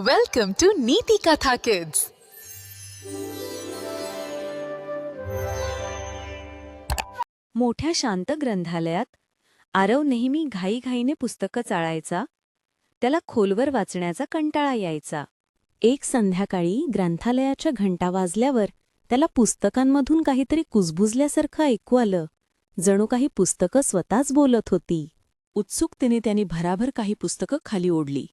Welcome to नीति कथा kids मोठ्या शांत ग्रंथालयात आरव नेहमी घाईघाईने पुस्तकं चाळायचा त्याला खोलवर वाचण्याचा कंटाळा यायचा. एक संध्याकाळी ग्रंथालयाच्या घंटा वाजल्यावर त्याला पुस्तकांमधून काहीतरी कुजबुजल्यासारखं ऐकू आलं. जणू काही पुस्तकं स्वतःच बोलत होती. उत्सुकतेने त्यांनी भराभर काही पुस्तकं खाली ओढली.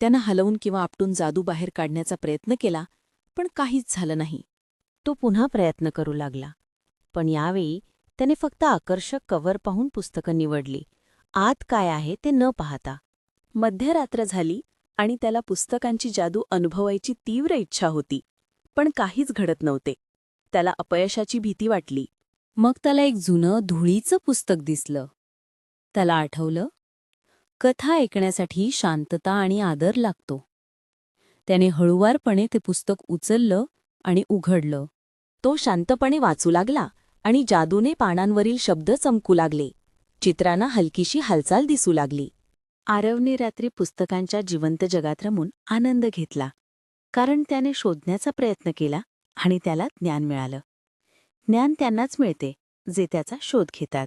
त्यानं हलवून किंवा आपटून जादू बाहेर काढण्याचा प्रयत्न केला पण काहीच झालं नाही. तो पुन्हा प्रयत्न करू लागला. पण यावेळी त्याने फक्त आकर्षक कव्हर पाहून पुस्तकं निवडली. आत काय आहे ते न पाहता. मध्यरात्र झाली आणि त्याला पुस्तकांची जादू अनुभवायची तीव्र इच्छा होती पण काहीच घडत नव्हते. त्याला अपयशाची भीती वाटली. मग त्याला एक जुनं धुळीचं पुस्तक दिसलं. त्याला आठवलं कथा ऐकण्यासाठी शांतता आणि आदर लागतो. त्याने हळुवारपणे ते पुस्तक उचललं आणि उघडलं. तो शांतपणे वाचू लागला आणि जादूने पानांवरील शब्द चमकू लागले. चित्रांना हलकीशी हालचाल दिसू लागली. आरवने रात्री पुस्तकांच्या जिवंत जगात रमून आनंद घेतला. कारण त्याने शोधण्याचा प्रयत्न केला आणि त्याला ज्ञान मिळालं. ज्ञान त्यांनाच मिळते जे त्याचा शोध घेतात.